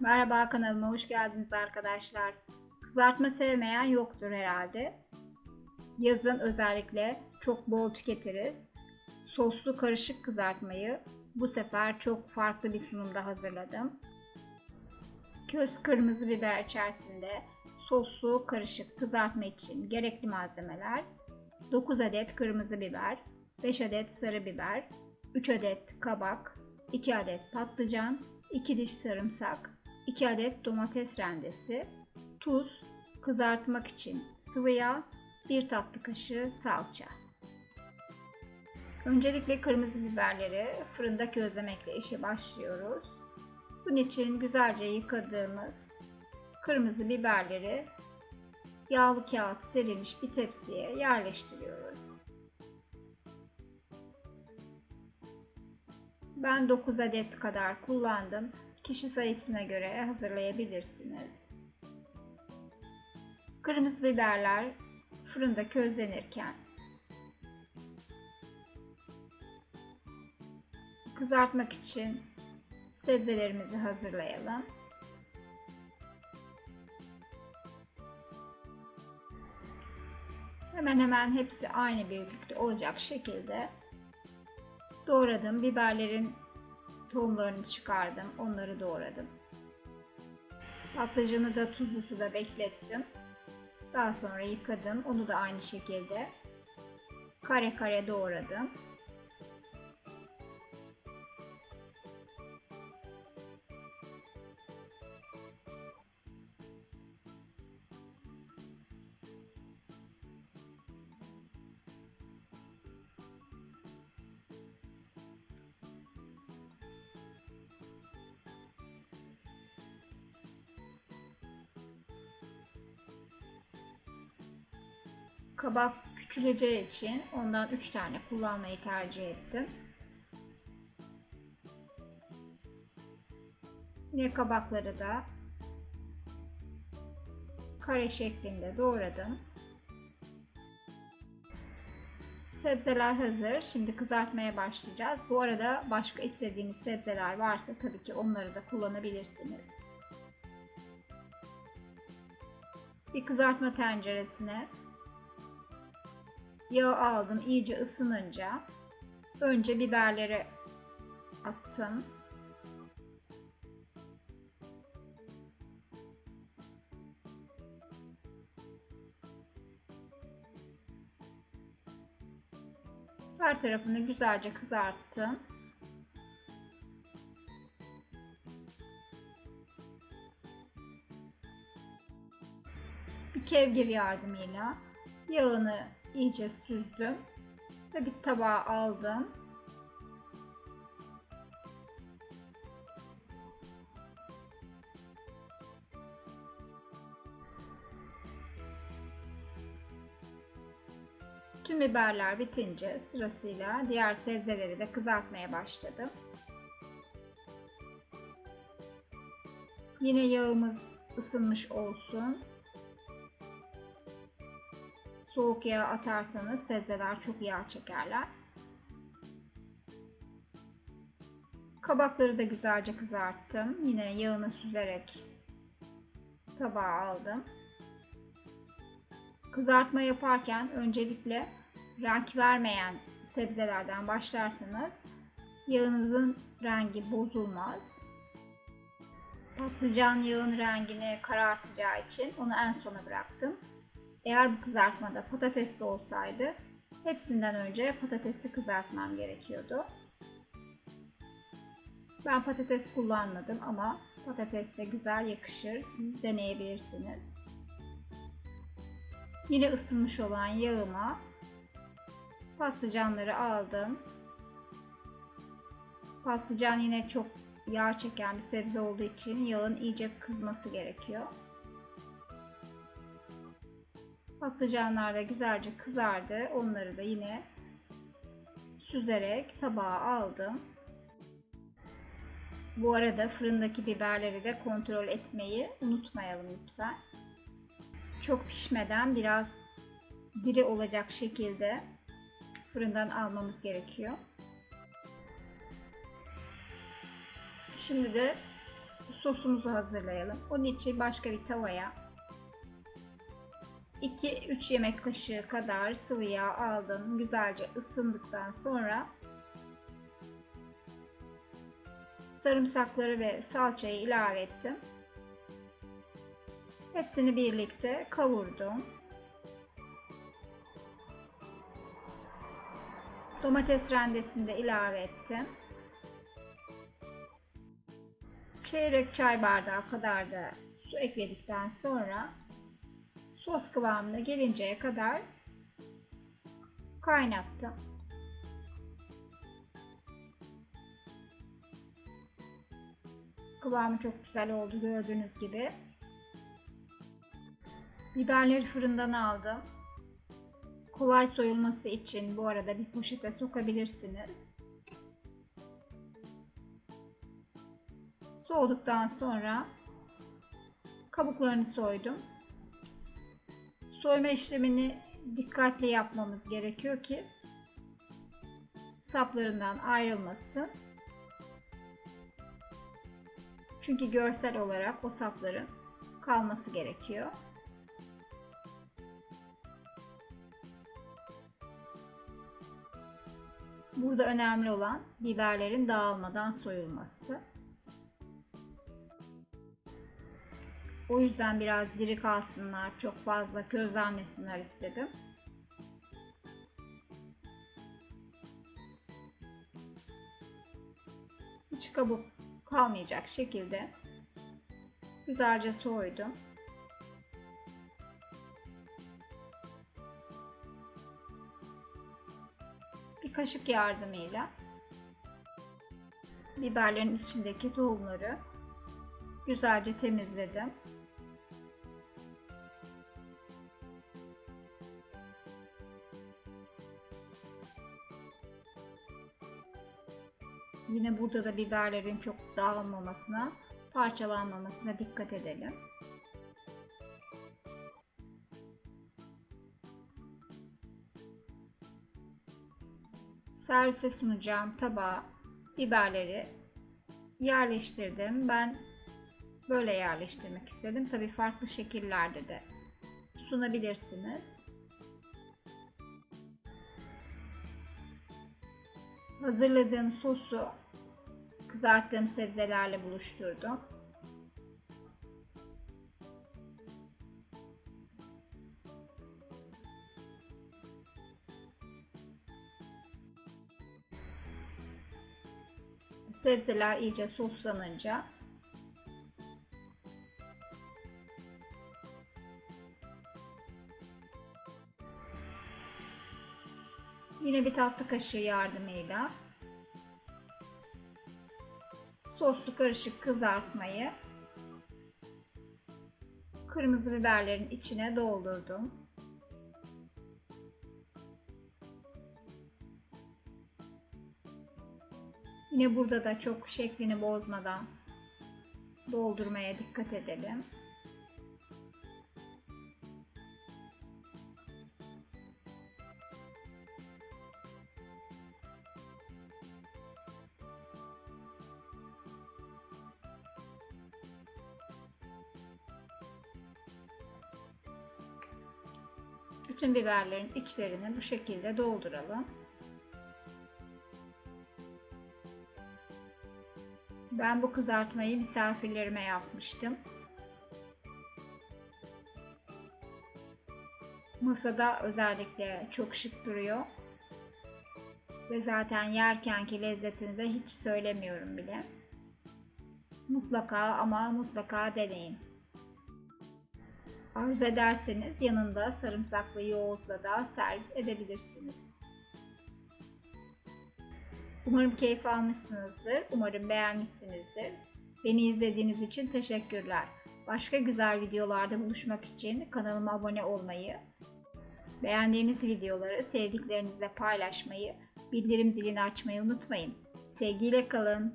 Merhaba kanalıma hoş geldiniz arkadaşlar. Kızartma sevmeyen yoktur herhalde. Yazın özellikle çok bol tüketiriz. Soslu karışık kızartmayı bu sefer çok farklı bir sunumda hazırladım. Köz kırmızı biber içerisinde soslu karışık kızartma için gerekli malzemeler 9 adet kırmızı biber, 5 adet sarı biber, 3 adet kabak, 2 adet patlıcan, 2 diş sarımsak, 2 adet domates rendesi, tuz, kızartmak için sıvı yağ, 1 tatlı kaşığı salça. Öncelikle kırmızı biberleri fırında közlemekle işe başlıyoruz. Bunun için güzelce yıkadığımız kırmızı biberleri yağlı kağıt serilmiş bir tepsiye yerleştiriyoruz. Ben 9 adet kadar kullandım. Kişi sayısına göre hazırlayabilirsiniz. Kırmızı biberler fırında közlenirken kızartmak için sebzelerimizi hazırlayalım. Hemen hemen hepsi aynı büyüklükte olacak şekilde doğradım. Biberlerin tohumlarını çıkardım. Onları doğradım. Patlıcanı da tuzlu suda beklettim. Daha sonra yıkadım. Onu da aynı şekilde kare kare doğradım. Kabak küçüleceği için ondan 3 tane kullanmayı tercih ettim. Yine kabakları da kare şeklinde doğradım. Sebzeler hazır. Şimdi kızartmaya başlayacağız. Bu arada başka istediğiniz sebzeler varsa tabii ki onları da kullanabilirsiniz. Bir kızartma tenceresine Yağı aldım iyice ısınınca önce biberleri attım. Her tarafını güzelce kızarttım. Bir kevgir yardımıyla yağını iyice süzdüm ve bir tabağa aldım. Tüm biberler bitince sırasıyla diğer sebzeleri de kızartmaya başladım. Yine yağımız ısınmış olsun. Soğuk yağ atarsanız sebzeler çok yağ çekerler. Kabakları da güzelce kızarttım. Yine yağını süzerek tabağa aldım. Kızartma yaparken öncelikle renk vermeyen sebzelerden başlarsanız yağınızın rengi bozulmaz. Patlıcan yağın rengini karartacağı için onu en sona bıraktım. Eğer bu kızartmada patatesli olsaydı hepsinden önce patatesi kızartmam gerekiyordu. Ben patates kullanmadım ama patates de güzel yakışır. Siz deneyebilirsiniz. Yine ısınmış olan yağıma patlıcanları aldım. Patlıcan yine çok yağ çeken bir sebze olduğu için yağın iyice kızması gerekiyor. Patlıcanlar da güzelce kızardı. Onları da yine süzerek tabağa aldım. Bu arada fırındaki biberleri de kontrol etmeyi unutmayalım lütfen. Çok pişmeden biraz diri olacak şekilde fırından almamız gerekiyor. Şimdi de sosumuzu hazırlayalım. Onun için başka bir tavaya 2-3 yemek kaşığı kadar sıvı yağ aldım. Güzelce ısındıktan sonra sarımsakları ve salçayı ilave ettim. Hepsini birlikte kavurdum. Domates rendesini de ilave ettim. Çeyrek çay bardağı kadar da su ekledikten sonra sos kıvamına gelinceye kadar kaynattım. Kıvamı çok güzel oldu gördüğünüz gibi. Biberleri fırından aldım. Kolay soyulması için bu arada bir poşete sokabilirsiniz. Soğuduktan sonra kabuklarını soydum. Soyma işlemini dikkatli yapmamız gerekiyor ki saplarından ayrılmasın. Çünkü görsel olarak o sapların kalması gerekiyor. Burada önemli olan biberlerin dağılmadan soyulması. O yüzden biraz diri kalsınlar, çok fazla közlenmesinler istedim. Hiç kabuk kalmayacak şekilde güzelce soydum. Bir kaşık yardımıyla biberlerin içindeki tohumları güzelce temizledim. Yine burada da biberlerin çok dağılmamasına, parçalanmamasına dikkat edelim. Servise sunacağım tabağa biberleri yerleştirdim. Ben böyle yerleştirmek istedim. Tabi farklı şekillerde de sunabilirsiniz. Hazırladığım sosu kızarttığım sebzelerle buluşturdum. Sebzeler iyice soslanınca Yine bir tatlı kaşığı yardımıyla soslu karışık kızartmayı kırmızı biberlerin içine doldurdum. Yine burada da çok şeklini bozmadan doldurmaya dikkat edelim. Bütün biberlerin içlerini bu şekilde dolduralım. Ben bu kızartmayı misafirlerime yapmıştım. Masada özellikle çok şık duruyor. Ve zaten yerkenki lezzetini de hiç söylemiyorum bile. Mutlaka ama mutlaka deneyin. Arzu ederseniz yanında sarımsaklı yoğurtla da servis edebilirsiniz. Umarım keyif almışsınızdır. Umarım beğenmişsinizdir. Beni izlediğiniz için teşekkürler. Başka güzel videolarda buluşmak için kanalıma abone olmayı, beğendiğiniz videoları sevdiklerinizle paylaşmayı, bildirim zilini açmayı unutmayın. Sevgiyle kalın.